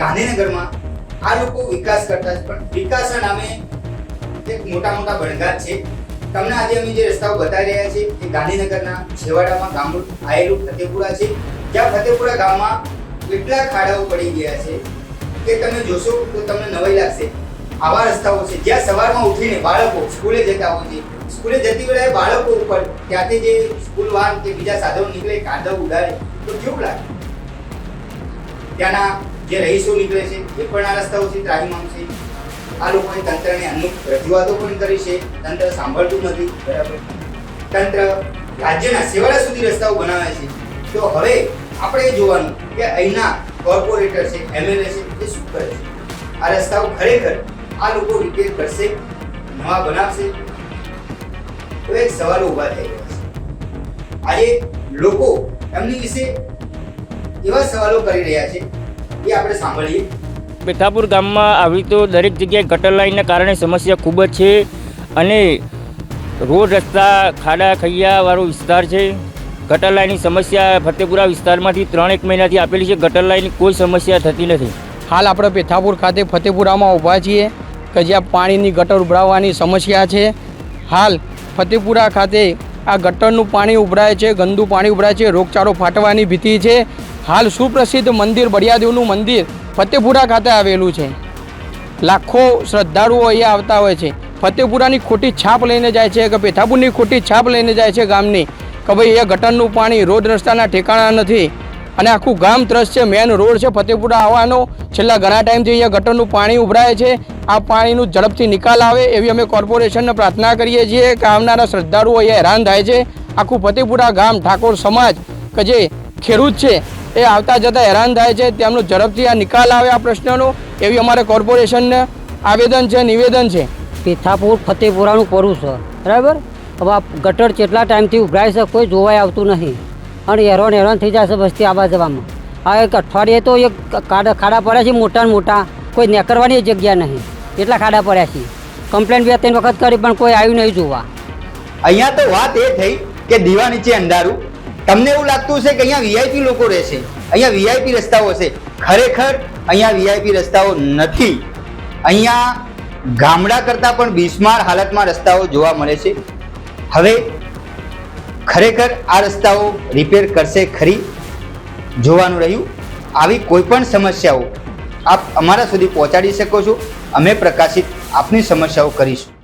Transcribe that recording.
ગાંધીનગરમાં આ લોકો વિકાસ કરતા છે. પણ વિકાસના નામે એક મોટા મોટા ભણગાર છે. તમને આજે અમે જે રસ્તાઓ બતાવી રહ્યા છીએ એ ગાંધીનગરના છેવાડામાં ગામડું આવેલું ફતેપુરા છે. જ્યાં ફતેપુરા ગામમાં એટલા ખાડાઓ પડી ગયા છે કે તમે જોશો તો તમને નવાઈ લાગશે. આવા રસ્તાઓ છે. જ્યાં સવારમાં ઉઠીને બાળકો સ્કૂલે જતા હોય છે. સ્કૂલે જતી વેળાએ બાળકો ઉપર ત્યાંથી જે સ્કૂલ વાન કે બીજા સાધનો નીકળે, કાંદો ઉડાડે, તો કેવું લાગે? ત્યાંના જે રહીશો નીકળે છે, એ પણ આ રસ્તાઓથી ત્રાહીમામ છે. આ લોકોએ તંત્રને અમુક રજૂઆતો પણ કરી છે. તંત્ર સાંભળતું નથી, બરાબર. તંત્ર રાજ્યના છેવાડા સુધી રસ્તાઓ બનાવે છે. તો હવે આપણે જોવાનું કે અહીંના કોર્પોરેટર છે, એમએલએ છે, એ શું કરે છે? આ રસ્તાઓ ખરેખર આ લોકો રિપેર કરશે, નવા બનાવશે? તો એક સવાલ ઊભા થઈ રહ્યા છે. આજે લોકો એમની વિશે એવા સવાલો કરી રહ્યા છે. એ આપણે સાંભળીએ. પેથાપુર ગામમાં આવી તો દરેક જગ્યાએ ગટર લાઇનના કારણે સમસ્યા ખૂબ જ છે અને રોડ રસ્તા ખાડા ખૈયાવાળો વિસ્તાર છે. ગટર લાઇનની સમસ્યા ફતેપુરા વિસ્તારમાંથી ત્રણ એક મહિનાથી આપેલી છે. ગટર લાઇનની કોઈ સમસ્યા થતી નથી. હાલ આપણે પેથાપુર ખાતે ફતેપુરામાં ઊભા છીએ કે જ્યાં પાણીની ગટર ઉભરાવવાની સમસ્યા છે. હાલ ફતેપુરા ખાતે આ ગટરનું પાણી ઉભરાય છે ગંદુ પાણી ઉભરાય છે રોગચાળો ફાટવાની ભીતિ છે. હાલ સુપ્રસિદ્ધ મંદિર બળિયાદેવનું મંદિર ફતેપુરા ખાતે આવેલું છે. લાખો શ્રદ્ધાળુઓ અહીંયા આવતા હોય છે. ફતેપુરાની ખોટી છાપ લઈને જાય છે કે પેથાપુરની ખોટી છાપ લઈને જાય છે ગામની. કે ભાઈ એ ગટરનું પાણી, રોડ રસ્તાના ઠેકાણા નથી. અને આખું ગામ ત્રસ્ત છે, મેન રોડ છે ફતેપુરા આવવાનો. છેલ્લા ઘણા ટાઈમથી અહીંયા ગટરનું પાણી ઉભરાય છે. આ પાણીનું ઝડપથી નિકાલ આવે એવી અમે કોર્પોરેશનને પ્રાર્થના કરીએ છીએ કે આવનારા શ્રદ્ધાળુઓ અહીંયા હેરાન થાય છે. આખું ફતેપુરા ગામ ઠાકોર સમાજ કે જે ખેડૂત છે એ આવતા જતાં હેરાન થાય છે. તેમનો ઝડપથી આ નિકાલ આવે આ પ્રશ્નનો. એવી અમારે કોર્પોરેશનને આવેદન છે નિવેદન છે. પીથાપુર ફતેપુરાનું પરું છે. બરાબર? હવે આ ગટર કેટલા ટાઈમથી ઉભરાય છે કોઈ જોવાય આવતું નહીં અને હેરાન હેરાન થઈ જશે બસથી આવવા જવામાં આ એક અઠવાડિયે તો એક ખાડા ખાડા પડ્યા છે મોટા ને મોટા. કોઈ નેકરવાની જગ્યા નહીં. એટલા ખાડા પડ્યા છે. કમ્પ્લેન બે ત્રણ વખત કરી પણ કોઈ આવ્યું નહીં જોવા. અહીંયા તો વાત એ થઈ કે દીવા નીચે અંધારું. તમને એવું લાગતું છે કે અહીંયા વીઆઈપી લોકો રહેશે. અહીંયા વીઆઈપી રસ્તાઓ છે ખરેખર અહીંયા વીઆઈપી રસ્તાઓ નથી. અહીંયા ગામડા કરતાં પણ બિસ્માર હાલતમાં રસ્તાઓ જોવા મળે છે. હવે ખરેખર આ રસ્તાઓ રિપેર કરશે ખરી? જોવાનું રહ્યું. આવી કોઈપણ સમસ્યાઓ આપ અમારા સુધી પહોંચાડી શકો છો. અમે પ્રકાશિત આપની સમસ્યાઓ કરીશું.